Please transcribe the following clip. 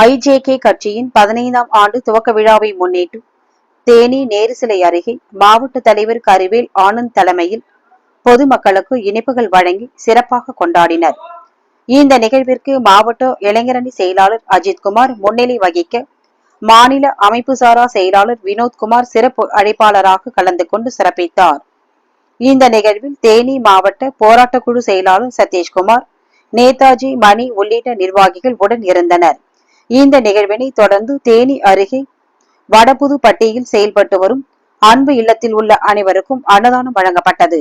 IJK கட்சியின் பதினைந்தாம் ஆண்டு துவக்க விழாவை முன்னிட்டு தேனி நேருசிலை அருகே மாவட்ட தலைவர் கருவேல் ஆனந்த் தலைமையில் பொதுமக்களுக்கு இனிப்புகள் வழங்கி சிறப்பாக கொண்டாடினர். இந்த நிகழ்விற்கு மாவட்ட இளைஞரணி செயலாளர் அஜித்குமார் முன்னிலை வகிக்க மாநில அமைப்புசாரா செயலாளர் வினோத்குமார் சிறப்பு அழைப்பாளராக கலந்து கொண்டு சிறப்பித்தார். இந்த நிகழ்வில் தேனி மாவட்ட போராட்டக்குழு செயலாளர் சதீஷ்குமார் நேதாஜி மணி உள்ளிட்ட நிர்வாகிகள் உடன் இருந்தனர். இந்த நிகழ்வினை தொடர்ந்து தேனி அருகே வடபுதுப்பட்டியில் செயல்பட்டு வரும் அன்பு இல்லத்தில் உள்ள அனைவருக்கும் அன்னதானம் வழங்கப்பட்டது.